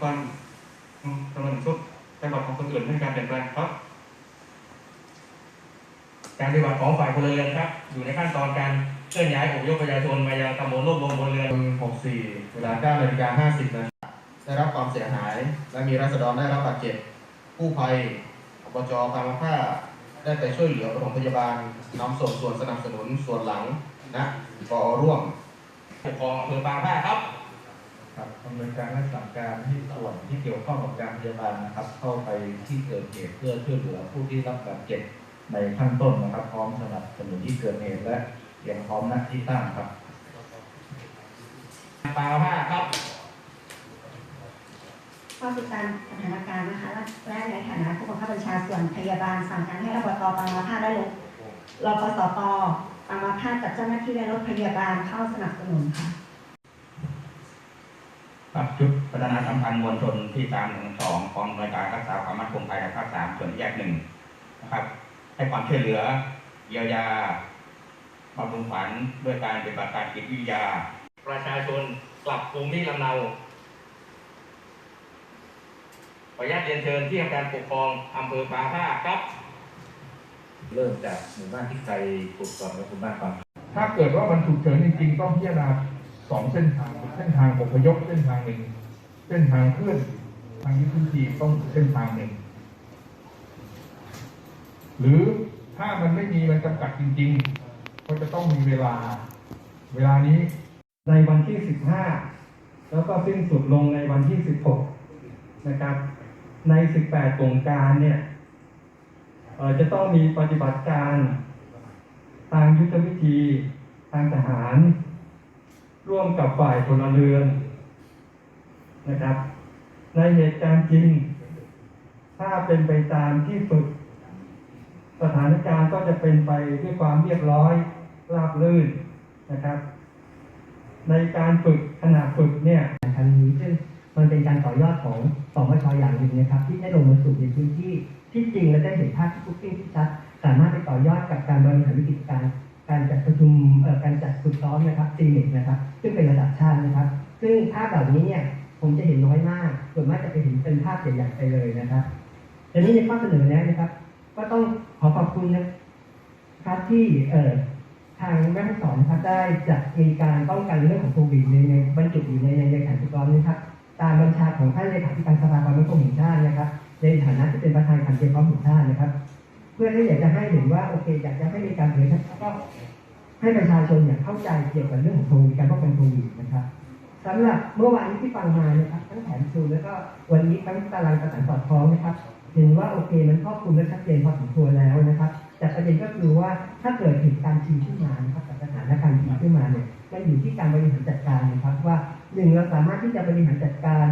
ความจำนวนชุดจังหวับของคนอื่นให้การเปลี่ยนแปลงครับ การปฏิบัติของฝ่ายพลเรือนครับ อยู่ในขั้นตอนการเคลื่อนย้ายอพยกประชาชนมายังตำบลรวบรวมพลเรือน64เวลา9นาฬิกา50นาทีได้รับความเสียหาย และมีราษฎรได้รับบาดเจ็บผู้ภัยอบจพามาผ้าได้ไปช่วยเหลือปฐมพยาบาลนำส่งส่วนสนับสนุนส่วนหลังนะกอร่วมปกครองอำเภอบางผ้าครับ ครับดำเนินการและสั่งการให้ส่วนที่เกี่ยวข้องกับการพยาบาลนะครับ เข้าไปที่เกิดเหตุเพื่อช่วยเหลือผู้ที่รับบาดเจ็บในขั้นต้นนะครับ พร้อมสนับสนุนที่เกิดเหตุและเตรียมพร้อมณที่ตั้งครับปางผ้าครับก็ติดตามสถานการณ์นะคะและและในฐานะผู้บังคับบัญชาส่วนพยาบาลสั่งการให้อบตบางมะพร้าวได้ลงรปสปบางมะพร้าวจัดเจ้าหน้าที่และรถพยาบาลเข้าสนับสนุนค่ะ ครับชุดพัฒนาสัมพันธ์มวลชนที่สามหนึ่งสองกองหน่วยการรักษาความมั่นคงภายในภาคสามส่วนแยกหนึ่งนะครับ ให้ความช่วยเหลือเยียวยาบำรุงขวัญด้วยการปฏิบัติการจิตวิทยา ประชาชนกลับภูมิลำเนาขออนุญาตเรียนเชิญที่ทำการปกครองอำเภอปางผ้าครับ เริ่มจากหมู่บ้านที่ไกลปลูกก่อนกับหมู่บ้านก่อนถ้าเกิดว่ามันฉุกเฉินจริงๆต้องพิจารณา สองเส้นทางเส้นทางอพยพเส้นทางหนึ่งเส้นทางเคลื่อนทางยุทธวิธีต้องเส้นทางหนึ่งหรือถ้ามันไม่มีมันจำกัดจริงๆ ก็จะต้องมีเวลา เวลานี้ในวันที่ 15 แล้วก็สิ้นสุดลงในวันที่ 16 นะครับ ใน 18โครงการเนี่ยจะต้องมีปฏิบัติการ ทางยุทธวิธี ทางทหาร ร่วมกับฝ่ายพลเรือนนะครับ ในเหตุการณ์จริง ถ้าเป็นไปตามที่ฝึก สถานการณ์ก็จะเป็นไปด้วยความเรียบร้อยราบรื่นนะครับ ในการฝึกขณะฝึกเนี่ยครั้งนี้ซึ่งมันเป็นการต่อยอดของสองชอย่างหนึ่งนะครับ ที่ได้ลงมาสู่ในพื้นที่ที่จริงและได้เห็นภาพที่ทุกที่ที่ชัด สามารถไปต่อยอดกับการบริหารวิกฤตการณ์ การจัดประชุมการจัดฝึกซ้อมนะครับซีเน็นะครับ ซึ่งเป็นระดับชาตินะครับ ซึ่งภาพเหล่านี้เนี่ยผมจะเห็นน้อยมาก ส่วนมากจะไปเห็นเป็นภาพใหญ่ๆไปเลยนะครับทีนี้ในข้อเสนอแนะนะครับ ก็ต้องขอขอบคุณนะครับที่เอ่อทางแม่ฮ่องสอนครับได้จัดมีการป้องกันเรื่องของโควิดในในบรรจุอยู่ในในในแผนฝึกซ้อมนะครับ ตามบัญชาของท่านเลขาธิการสภาความมั่นคงแห่งชาตินะครับ ในฐานะที่เป็นประธานการเตรียมพร้อมแห่งชาตินะครับ เพื่อที่อยากจะให้เห็นว่าโอเคอยากจะให้มีการเผยแพร่ก็ให้ประชาชนเนี่ยเข้าใจเกี่ยวกับเรื่องของโควิดการป้องกันโควิดนะครับสำหรับเมื่อวานนี้ที่ฟังมานะครับทั้งแผนซูแล้วก็วันนี้ทั้งตารางประสานสอดคล้องนะครับเห็นว่าโอเคมันครอบคลุมและชัดเจนพอสมควรแล้วนะครับ แต่ประเด็นก็คือว่าถ้าเกิดเหตุการณ์จริงขึ้นมานะครับกับสถานการณ์จริงขึ้นมาเนี่ยมันอยู่ที่การบริหารจัดการนะครับว่าหนึ่งเราสามารถที่จะบริหารจัดการ